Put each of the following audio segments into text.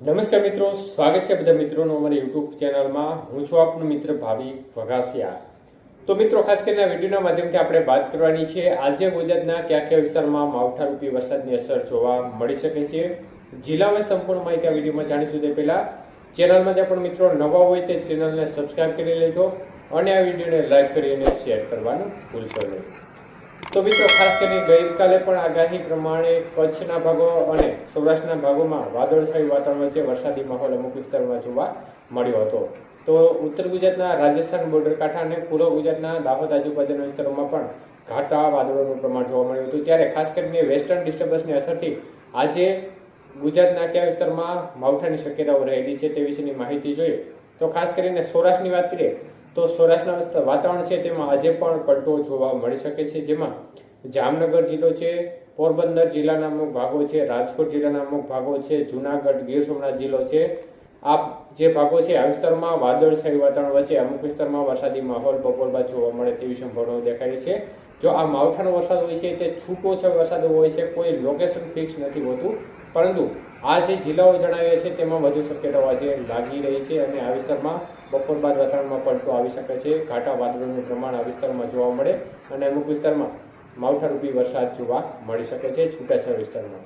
નમસ્કાર મિત્રો, સ્વાગત છે બધા મિત્રોનું અમારી યુટ્યુબ ચેનલમાં. હું છું આપનો મિત્ર ભાવિક વઘાસિયા તો મિત્રો, ખાસ કરીને આ વિડીયોના માધ્યમથી આપણે વાત કરવાની છે આજે ગુજરાતના કયા કયા વિસ્તારમાં માવઠારૂપી વરસાદની અસર જોવા મળી શકે છે? જિલ્લામાં સંપૂર્ણ માહિતી આ વિડીયોમાં જાણીશું. તે પહેલા ચેનલમાં જે પણ મિત્રો નવા હોય તે ચેનલને સબસ્ક્રાઇબ કરી લેજો અને આ વિડીયોને લાઈક કરીને શેર કરવાનું ભૂલશો નહીં. તો મિત્રો, ખાસ કરીને ગઈકાલે પણ આગાહી પ્રમાણે કચ્છના ભાગો અને સૌરાષ્ટ્રના ભાગોમાં વાદળછાયું વાતાવરણ વચ્ચે વરસાદી માહોલ અમુક વિસ્તારમાં જોવા મળ્યો હતો. તો ઉત્તર ગુજરાતના રાજસ્થાન બોર્ડર કાંઠા અને પૂર્વ ગુજરાતના દાહોદ આજુબાજુના વિસ્તારોમાં પણ ઘાટા વાદળોનું પ્રમાણ જોવા મળ્યું હતું. ત્યારે ખાસ કરીને વેસ્ટર્ન ડિસ્ટર્બન્સની અસરથી આજે ગુજરાતના કયા વિસ્તારમાં માવઠાની શક્યતાઓ રહેલી છે તે વિશેની માહિતી જોઈએ. તો ખાસ કરીને સૌરાષ્ટ્રની વાત કરીએ તો સૌરાષ્ટ્રના વાતાવરણ છે તેમાં આજે પણ પલટો જોવા મળી શકે છે. જેમાં જામનગર જિલ્લો છે, પોરબંદર જિલ્લાના અમુક ભાગો છે, રાજકોટ જિલ્લાના અમુક ભાગો છે, જુનાગઢ, ગીર સોમનાથ જિલ્લો છે. આ જે ભાગો છે, આ વિસ્તારમાં વાદળછાયું વાતાવરણ વચ્ચે અમુક વિસ્તારમાં વરસાદી માહોલ બપોર બાદ જોવા મળે તેવી સંભાવનાઓ દેખાય છે. જો આ માવઠાનો વરસાદ હોય છે, તે છૂટો છે વરસાદ હોય છે, કોઈ લોકેશન ફિક્સ નથી હોતું. પરંતુ આ જે જિલ્લાઓ જણાવ્યા છે તેમાં વધુ શક્યતાઓ આજે લાગી રહી છે અને આ વિસ્તારમાં બપોર બાદ વાતાવરણમાં પલટો આવી શકે છે. ઘાટા વાદળોનું પ્રમાણ આ વિસ્તારમાં જોવા મળે અને અમુક વિસ્તારમાં માવઠારૂપી વરસાદ જોવા મળી શકે છે છૂટાછવાયા વિસ્તારમાં.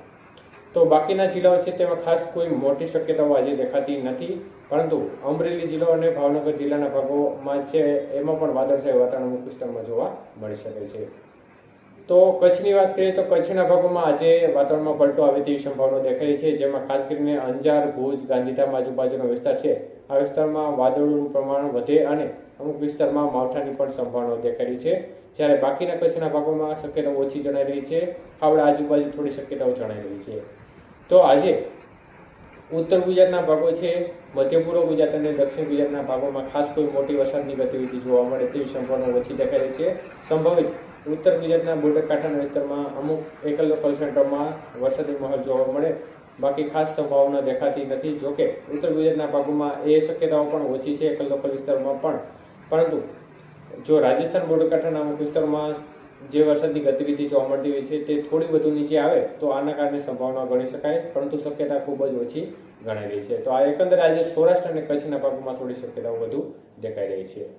તો બાકીના જિલ્લાઓ છે તેમાં ખાસ કોઈ મોટી શક્યતાઓ આજે દેખાતી નથી, પરંતુ અમરેલી જિલ્લો અને ભાવનગર જિલ્લાના ભાગોમાં છે, એમાં પણ વાદળછાયું વાતાવરણ અમુક વિસ્તારમાં જોવા મળી શકે છે. તો કચ્છની વાત કરીએ તો કચ્છના ભાગોમાં આજે વાતાવરણમાં પલટો આવે તેવી સંભાવના દેખાય છે, જેમાં ખાસ કરીને અંજાર, ભુજ, ગાંધીધામ આજુબાજુનો વિસ્તાર છે. આ વિસ્તારમાં વાદળોનું પ્રમાણ વધે અને અમુક વિસ્તારમાં માવઠાની પણ સંભાવનાઓ દેખાઈ છે. જ્યારે બાકીના કચ્છના ભાગોમાં શક્યતાઓ ઓછી જણાઈ રહી છે. ખાવડા આજુબાજુ થોડી શક્યતાઓ જણાઈ રહી છે. તો આજે ઉત્તર ગુજરાતના ભાગો છે, મધ્ય પૂર્વ ગુજરાત અને દક્ષિણ ગુજરાતના ભાગોમાં ખાસ કોઈ મોટી વરસાદની ગતિવિધિ જોવા મળે તેવી સંભાવના ઓછી દેખાઈ રહી છે. સંભવિત ઉત્તર ગુજરાતના બોર્ડર કાંઠાના વિસ્તારમાં અમુક એકલ લોકલ સેન્ટરોમાં વરસાદી માહોલ જોવા મળે. બાકી ખાસ સંભાવના દેખાતી નથી. જોકે ઉત્તર ગુજરાતના ભાગોમાં એ શક્યતાઓ પણ ઓછી છે એકલ લોકલ વિસ્તારમાં પણ. પરંતુ જો રાજસ્થાન બોર્ડર કાંઠાના અમુક વિસ્તારમાં જે વરસાદની ગતિવિધિ જોવા મળતી હોય છે તે થોડી વધુ નીચે આવે, તો આના કારણે સંભાવના ગણી શકાય, પરંતુ શક્યતા ખૂબ જ ઓછી ગણાઈ રહી છે. તો આ એકંદરે આજે સૌરાષ્ટ્ર અને કચ્છના ભાગોમાં થોડી શક્યતાઓ વધુ દેખાઈ રહી છે.